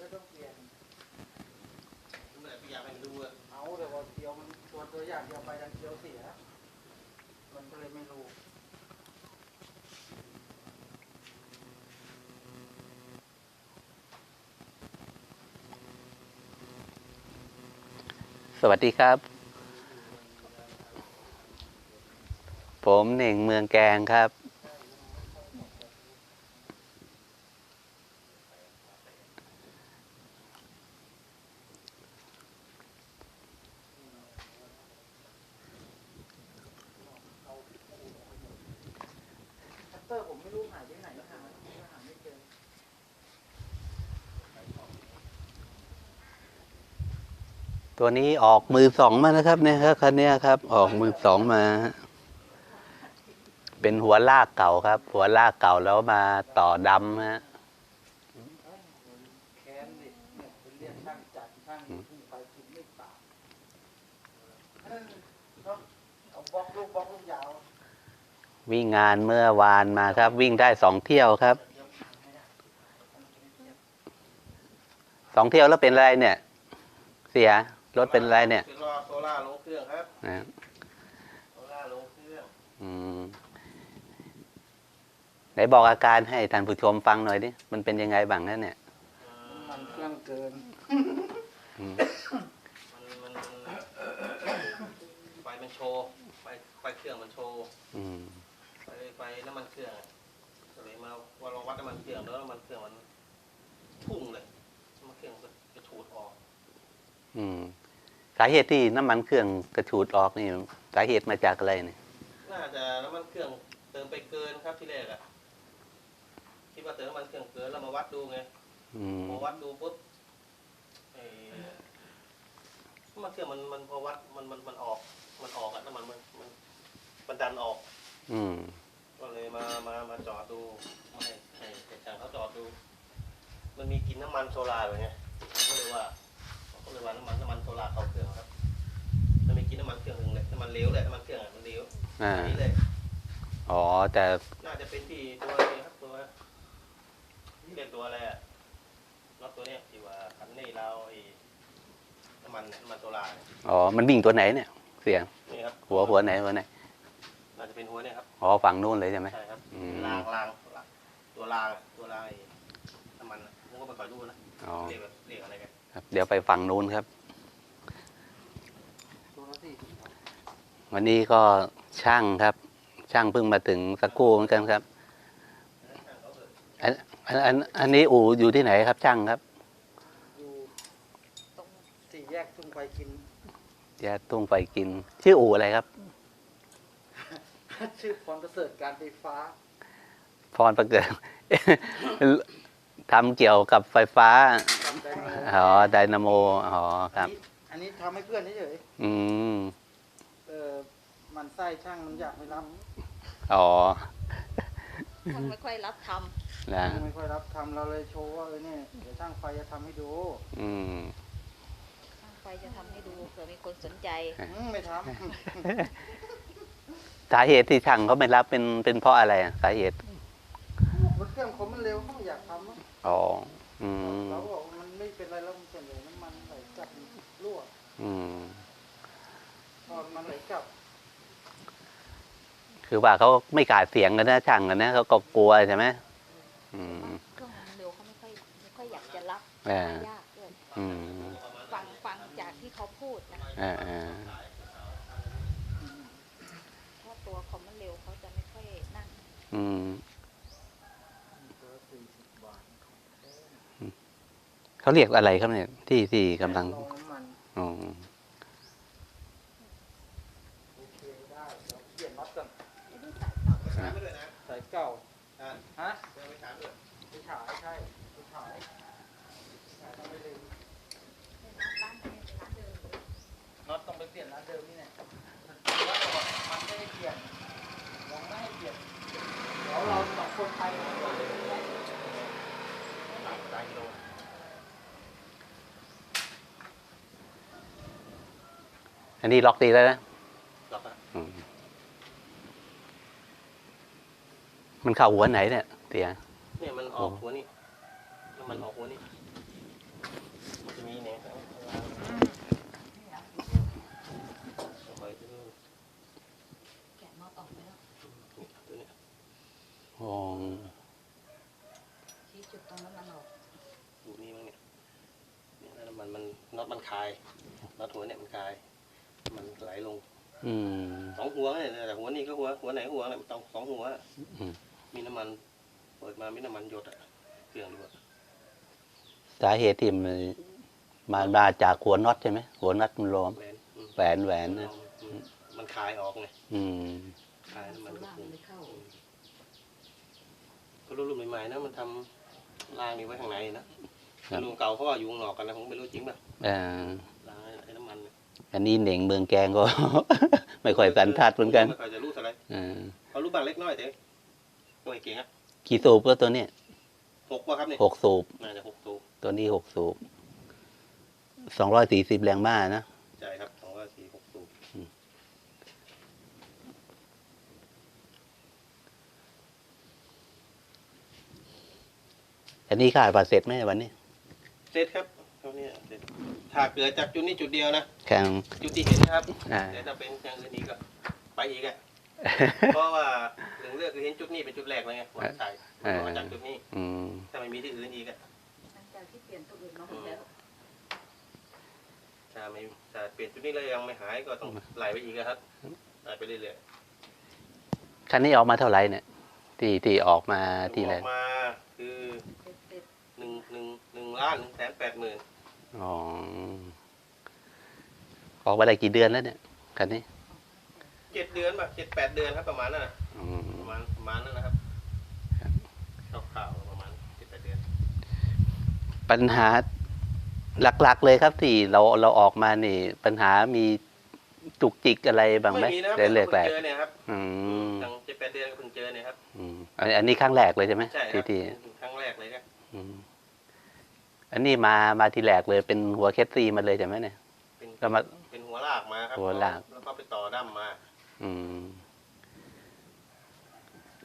ก็ต้องเปลี่ยนเมื่อไหร่พี่ยากให้มันดูอะเอาแต่ว่าเกียวมันตัวตัวอย่างเดียวไปดันเกียวเสีย มันก็เลยไม่รู้สวัสดีครับ ผมเหน่งเมืองแกงครับ คัตเตอร์ผมไม่รู้หายไปไหนหาหาไม่เจอ ตัวนี้ออกมือสองมานะครับเนี่ยครับคันนี้ครับ ออกมือสองมา เป็นหัวลากเก่าครับ หัวลากเก่าแล้วมาต่อดำฮะแค้นดิเนี่ยไปเรียกช่างจัดช่างพุ่งไปคุณไม่ตามเออเนาะเอาบล็อกลูกบล็อกลูกยาววิ่งงานเมื่อวานมาครับ วิ่งได้สองเที่ยวครับสองเที่ยวแล้วเป็นอะไรเนี่ย เสีย รถเป็นอะไรเนี่ยคือรอโซล่าลงเครื่องครับนะโซล่าลงเครื่องอืมไหนบอกอาการให้ท่านผู้ชมฟังหน่อยดิมันเป็นยังไงบ้างนั่นเนี่ยมันเครื่องเกินอืมมันมันไฟมันโชว์ไฟไฟเครื่องมันโชว์อืมไฟไฟน้ำมันเครื่องอะก็เลยมาว่าลองวัดน้ำมันเครื่องแล้วน้ำมันเครื่องมันพุ่งเลยน้ำมันเครื่องมันก็จะฉูดออก อืม สาเหตุที่น้ำมันเครื่องกระฉูดออกนี่สาเหตุมาจากอะไรเนี่ยน่าจะน้ำมันเครื่องเติมไปเกินครับที่แรกอะคิดว่าเติมน้ำมันเครื่องเกินแล้วมาวัดดูไงอืมพอวัดดูปุ๊บเอ่อน้ำมันเครื่องมันมันพอวัดมันมันมันออก มันออกอะน้ำมันมันมันมันดันออก อืมก็เลยมามามาจอดดูมาให้ให้ให้ช่างเขาจอดดู มันมีกลินน้ำมันโซลาอยู่ไงผมก็เลยว่าผมก็เลยว่าน้ำมันน้ำมันโซลาเข้าเครื่องครับมั นมีกลินน้ำมันเครื่องหนึ่งเลยน้ำมันเหลวเลยน้ำมันเครื่องอะมันเหลวอ่าอันนี้เลยอ๋อแต่น่าจะเป็นที่ตัวนี้ครับตัวเรียกตัวอะไรอะน็อตตัวเนี้ยที่ว่าคันนี้เราไอ้น้ำมันเนี่ยน้ำมันโซลาเนี่ยอ๋อมันวิ่งตัวไหนเนี่ย เสียงนี่ครับหัวหัวไหนหัวไหนน่าจะเป็นหัวเนี่ยครับอ๋อฝั่งนู้นเลยใช่ไหมใช่ครับอืมรางรางตัวรางอะตัวรางไอ้น้ำมันอะผมก็ไปขอดูนะอ๋อเรียกแบบเรียกอะไรกันครับเดี๋ยวไปฝั่งนู้นครับตั วละสี่สิบบาทวันนี้ก็ช่างครับ ช่างเพิ่งมาถึงสักครู่เหมือนกันครับ อันอันอันอันนี้อู่อยู่ที่ไหนครับช่างครับอยู่ตรงสี่แยกทุ่งไฟกินยาตุ้งไฟกิน ชื่ออู่อะไรครับ ชื่อพรประเสริฐการไฟฟ้า พรประเกิดทำเกี่ยวกับไฟฟ้าทำไดโนอ๋อไดนาโม อ๋อครับ อันนี้ทำให้เพื่อนเฉยอืม ๆเออมันไส้ช่างมันอยากไม่รับอ๋อช่างไม่ค่อยรับทนะไม่ค่อยรับทำเราเลยโชว์ว่าเออเนี่ยเดี๋ยวช่างไฟจะทำให้ดูอืมำช่างไฟจะทำให้ดูเผื่อมีคนสนใจ อืมไม่ทสาเหตุที่ช่างเขาไม่รับเป็นเป็นเพราะอะไรอะสาเหตุำรถเครื่องผมมันเร็วเขาไม่อยากทำอะอ๋อ อืม เราก็บอก รั่วอืมพอมันไหลกลับ คือว่าเขาไม่กล้าเสียงกันนะช่างกันนะเขาก็กลัวใช่ไหมอืมเครื่องมันเร็วเขาไม่ค่อยไม่ค่อยอยากจะรับเอ่ายากด้วยอืมฟังฟังจากที่เขาพูดนะอ่าอ่าถ้าตัวคอมมันเร็วเขาจะไม่ค่อยนั่งอืมตัวสี่สิบบาทเขาเรียกอะไรครับเนี่ยที่ที่กำลังล องน้ำมันอ๋อโอเคได้เดี๋ยวเปลี่ยนน็อตก่อนไม่ได้สายเก่าถามไปด้วยนะสายเก่าอ่าฮะเดี๋ยวไปถามด้วยไปฉายใช่ไปฉายฉายต้องไปลืมในร้านร้านนี้ร้านเดิมเลยน็อตต้องไปเปลี่ยนร้านเดิมนี่แหละแล้วก็บอกมันไม่ให้เปลี่ยนยังไม่ให้เปลี่ยนเดี๋ยวเราสองคนไปกันก่อน หลายกิโล อันนี้ล็อกตีแล้วนะหรอกนะอืมมันเข้าหัวไหนเนี่ยเตียเนี่ยมันออกหัวนี่น้ำมันออกหัวนี่มันจะมีเนี่ยครับคอยดูแกะน็อตออกไปแล้วตัวเนี้ยอ๋อชี้จุดตรงนั้นมันออกดูนี่มั้งเนี่ยเนี่ยแล้วมันมันน็อตมันคลายน็อตหัวเนี่ยมันคลาย มันไหลลงอืมสองหัวเนี่ยแต่หัวนี้ก็หัวหัวไหนก็หัวเนี่ยมันต้องสองหัว อืมมีน้ำมัน เปิดมามีน้ำมันหยดอะเครื่องดูอะสาเหตุที่มันมามาจากหัวน็อตใช่ไหมหัวน็อตมันรวมแหวนอืมแหวนแหวนนะอืมมันคลายออกไงอืม คลายน้ำมันก็ล่างพุ่งไม่เข้าก็รุ่นใหม่ๆนะมันทำรางนี้ไว้ข้างในนะรุ่นเก่าเขาว่าอยู่ข้างนอกกันนะผมไม่รู้จริงป่ะเอ่ารางไอ้น้ำมันเนี่ย อันนี้เหน่งเมืองแกงก็ ไม่ค่อยสันทัดเหมือนกันไม่ค่อยจะรู้อะไรอ่าเขารู้บ้างเล็กน้อยแต่โอ้ยเก่งอะกี่สูบก็ตัวเนี้ยหกป่ะครับเนี่ยหกสูบน่าจะหกตัวตัวนี้หกสูบสองร้อยสี่สิบแรงม้านะใช่ครับสองร้อยสี่หกตัวอันนี้ขาดบัตรเสร็จไหมวันนี้ เสร็จครับเท่านี้เสร็จ ถ้าเกิดจากจุดนี้จุดเดียวนะแข่งจุดที่เห็นนะครับอ่าแต่ถ้าเป็นอย่างอื่นอีกก็ไปอีกอะเพราะว่าถึงเลือกคือเห็นจุดนี้เป็นจุดแรกเลยไงว่าใช่เออมาจากจุดนี้อืมถ้าไม่มีที่อื่นอีกอะหลังจากที่เปลี่ยนตัวอื่นมาหมดแล้วถ้าไม่ถ้าเปลี่ยนจุดนี้แล้วยังไม่หายก็ต้องไหลไปอีกอะครับไหลไปเรื่อยคันนี้ออกมาเท่าไหร่เนี่ยที่ที่ออกมาๆที่อแรอกกมาคือเต็ดเต็ดหนึ่งหนึ่งหนึ่งล้านหนึ่งแสนแปดหมื่น อ๋อออกมาได้กี่เดือนแล้วเนี่ยคันนี้เจ็ดเดือนป่ะเจ็ดแปดเดือนครับประมาณนั้นนะอืมประมาณประมาณนั้นนะครับคร่าวๆประมาณเจ็ดแปดเดือน ปัญหาหลักๆเลยครับที่เราเราออกมานี่ ปัญหามีจุกจิกอะไรบ้างไหมไม่มีนะครับเรื่องแรเพิ่กงเจอเนี่ยครับๆอืมตั้งเจ็ดแปดเดือนก็เพิ่งเจอเนี่ยครับอืมอันอันนี้ครั้งแรกเลยใช่ไหมใช่ครัที่บที่ ครั้งแรกเลยครับ อืม อันนี้มามาทีแรกเลยเป็นหัวแคทซีมาเลยใช่ไหมเนี่ยเป็นก็มา เป็นหัวลากมาครับหัวลาก แล้วก็ไปต่อดั้มมา อืม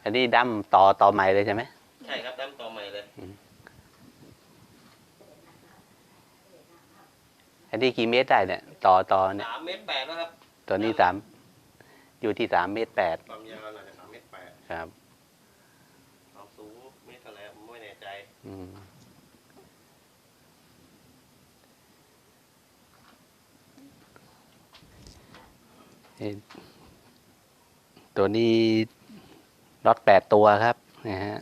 อันนี้ดั้มต่อต่อใหม่เลยใช่ไหมใช่ครับดั้มต่อใหม่เลย อันนี้กี่เมตรได้เนี่ย ต่อต่อเนี่ยสามเมตรแปดแล้วครับ ตัวนี้สามอยู่ที่สามเมตรแปดความยาวน่าจะสามเมตรแปดครับ ความสูงเมตรเท่าไหร่ผมไม่แน่ใจ อืมเอ่อ ตัวนี้รถแปดตัวครับนะฮะ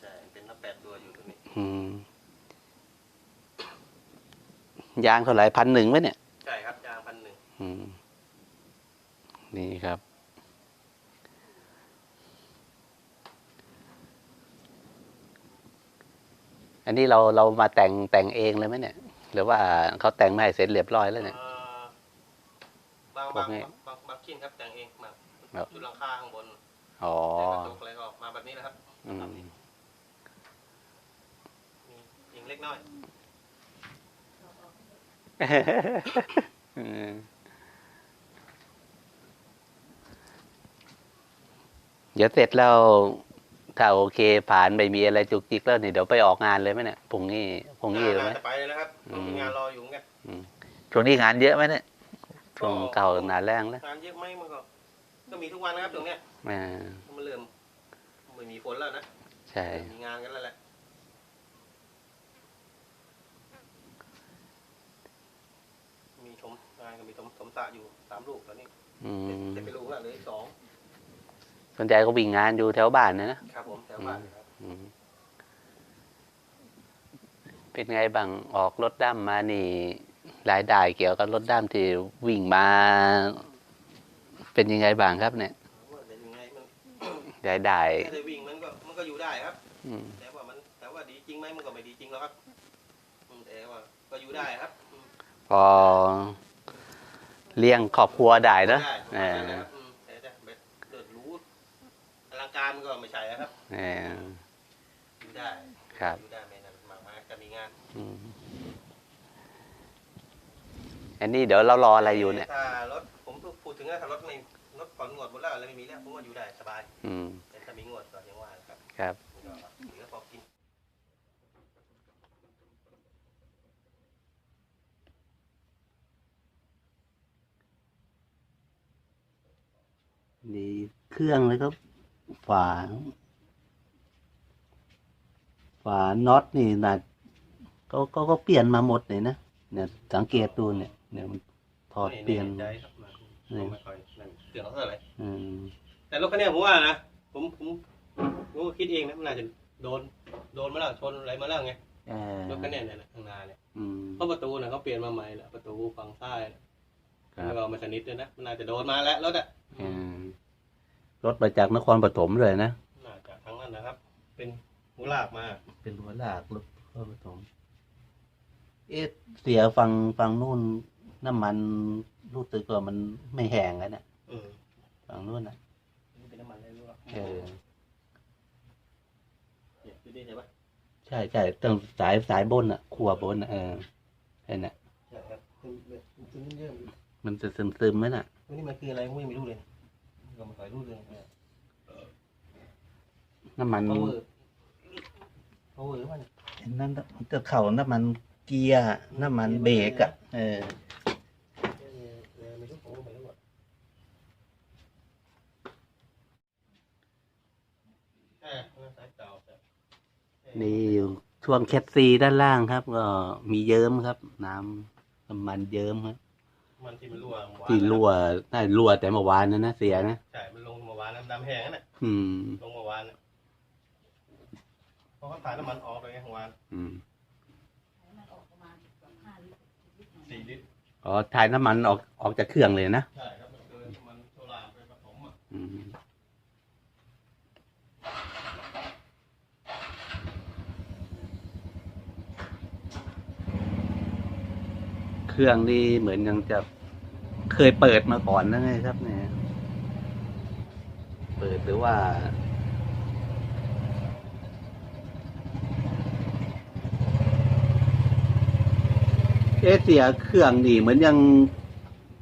ใช่เป็นนับแปดตัวอยู่ตรงนี้อืมยางเท่าไหร่พันหนึ่งไหมเนี่ยใช่ครับยางพันหนึ่งอืมนี่ครับอันนี้เราเรามาแต่งแต่งเองเลยไหมเนี่ย หรือว่าเขาแต่งมาให้เสร็จเรียบร้อยแล้วเนี่ย เอ่อบาง พว บา กงนี้บางบางชิ้นครับแต่งเองมาครับจุดหลังคาข้างบนอ๋อแต่กระจกอะไรก็ออกมาแบบนี้นะครับอืมทำเองมียิงเล็กน้อยอืมเดี๋ยวเสร็จแล้วถ้าโอเคผ่านไม่มีอะไรจุกจิกแล้วนี่เดี๋ยวไปออกงานเลยไหมเนี่ยพรุ่งนี้พรุ่งนี้หรือไหมน่าจะไปเลยนะครับอืมมีงานรออยู่เหมือนกันช่วงนี้งานเยอะไหมเนี่ย ช่วงเก่างานแรงแล้วงานเยอะไหมมันก็ก็มีทุกวันนะครับตรงเนี้ยอ่ามันเริ่มไม่มีฝนแล้วนะใช่มีงานกันแล้วแหละมีถมงานก็มีถมถมสระอยู่สามลูกตอนนี้อืมจะไปลูกแล้วเหลืออีกสองสนใจก็วิ่งงานอยู่แถวบ้านนะนะครับผมแถวบ้านครับอืมเป็นไงบ้างออกรถด้ามมานี่ รายได้เกี่ยวกับรถด้ามที่วิ่งมา เป็นยังไงบ้างครับเนี่ยว่าเป็นยังไงมันรายได้แค่ได้วิ่งมันก็มันก็อยู่ได้ครับอืมแต่ว่ามันแต่ว่าดีจริงไหมมันก็ไม่ดีจริงหรอกครับอืมแต่ว่าก็อยู่ได้ครับอืมพอเลี้ยงครอบครัวได้เนอะได้เออได้ครับอืมแต่จะแบบเกิดรู้อลังการมันก็ไม่ใช่ครับเอออยู่ได้ครับอยู่ได้ไม่นานมากมากจะมีงาน อันนี้เดี๋ยวเรารออะไรอยู่เนี่ยรถผมพูดถึงถ้ารถในรถขอนงวดหมดแล้วอะไรไม่มีแล้วผมก็อยู่ได้สบายอืมแต่ถ้ามีงวดก็ยังว่าครับครับเหลือพอกินนี่เครื่องแล้วก็ฝา ฝาน็อตนี่นะก็ก็ก็เปลี่ยนมาหมดเลยนะเนี่ยสังเกตดูเนี่ย เนี่ยมันถอดเปลี่ยนใจครับมาไม่ค่อยนั่นเกี่ยวเท่าไหร่อืมแต่รถคันเนี้ยผมว่านะผมผมผมก็คิดเองนะมันน่าจะโดนโดนมาแล้วชนอะไรมาแล้วไงเออรถคันเนี้ยเนี่ยนะข้างหน้าเนี่ยอืมเพราะประตูเนี่ยเขาเปลี่ยนมาใหม่แหละประตูฝั่งซ้ายน่ะครัแล้วบก็เอามาชนิดด้วยนะมันน่าจะโดนมาแล้วรถอะอืมรถมาจากนครปฐมเลยนะ น่าจะทั้งนั้นนะครับ เป็นหูลากมาเป็นหัวหลากรถนครปฐมเอ๊ะเสียฟังฟังนู่น น้ำมันรู้สึกว่ามันไม่แห้งกันนะอืมฝั่งนู่นนะนี่เป็นน้ำมันอะไรรู้ป่ะเออเนี่ยดูดิใช่ปะใช่ใช่ต้องสายสายบนอะขัวบนอะเออไอ้น่ะใช่ครับคือเนี่ยคือเยิ่มมันจะซึมซึมๆไหมน่ะๆนี่มันคืออะไรผมยังไม่รู้เลยเราไม่ค่อยรู้เรื่องเนี่ยน้ำมันพาวเวอร์พาวเวอร์มันนั่นมันจะเข่าน้ำมันเกียร์น้ำมันเบรกอะเออ ไม่รู้ผมก็ไม่รู้อะอ่าสายเก่าแต่ นี่อยู่ช่วงแคทซีด้านล่างครับ ก็มีเยิ้มครับ น้ำน้ำมันเยิ้มครับมันที่มันรั่วเมื่อวานที่รั่วน่ารั่วแต่เมื่อวานนะนะเสียนะใช่ มันลงเมื่อวานน้ำดำแห้งนั่นน่ะอืม ลงเมื่อวานน่ะเพราะเขาถ่ายน้ำมันออกไปไงเมื่อวานอืมมันออกประมาณห้าลิตรลิตรหน่อยสี่ลิตรอ๋อถ่ายน้ำมันออกออกจากเครื่องเลยนะใช่ครับมันเกินมันโซล่าไปผสมอะอืม เครื่องนี่เหมือนยังจะเคยเปิดมาก่อนนะไงครับ เนี่ย เปิดหรือว่า เอะเสียเครื่องนี่เหมือนยัง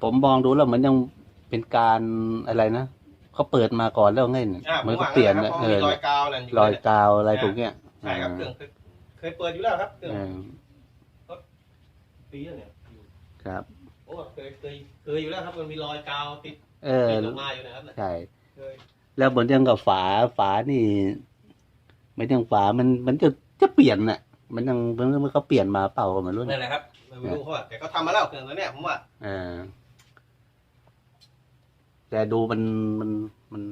ผมมองดูแล้วเหมือนยังเป็นการอะไรนะเขาเปิดมาก่อนแล้วไงเนี่ยอ่าเหมือนผก็ว่าเปลี่ยนงั้นะครับเอเพราะอมีรอยกาวนั่นอยู่รอยเนี่ยกาวอะไรตรงเนี้ยใช่ครับเครื่องเคยเคยเปิดอยู่แล้วครับเครื่องเออปีแล้วเนี่ยอยู่ ครับ โอ้เคยเคยเคยอยู่แล้วครับมันมีรอยกาวติดเออ ติดออกมาอยู่นะครับเนี่ยใช่ เคยแล้วเหมือนยังกับฝาฝานี่เหมือนยังฝามันมันจะจะเปลี่ยนน่ะ มันยังมันมันเขาเปลี่ยนมาเปล่าก็ไม่รู้นั่นะนแหละครับไม่รู้เขาว่าแต่เขาทำมาแล้วเครื่องตัวเนี้ยผมว่าเออแต่ดูมันมันมัน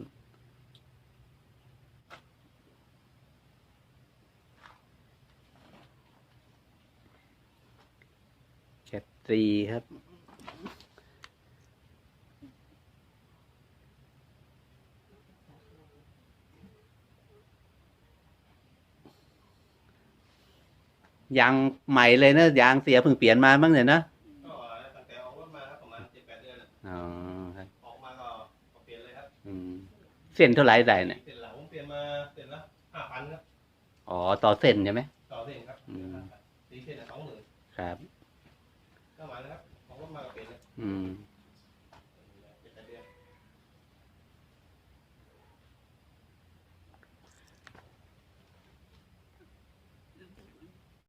แคทซีครับ ยางใหม่เลยนะยางเสียเพิ่งเปลี่ยนมาบ้างเนี่ยนะก็ตั้งแต่ออกรถมาครับประมาณเจ็ดแปดเดือนน่ะอ๋อครับออกมาก็ก็เปลี่ยนเลยครับอืมเส้นเท่าไหร่ได้เนี่ยเสร็จแล้วผมเปลี่ยนมาเสร็จแล้วห้าพันครับอ๋อต่อเส้นใช่ไหมต่อเส้นครับอืม สี่เส้นสองหมื่นครับ ก็มาแล้วครับของรถมากับเป็นเลย อืม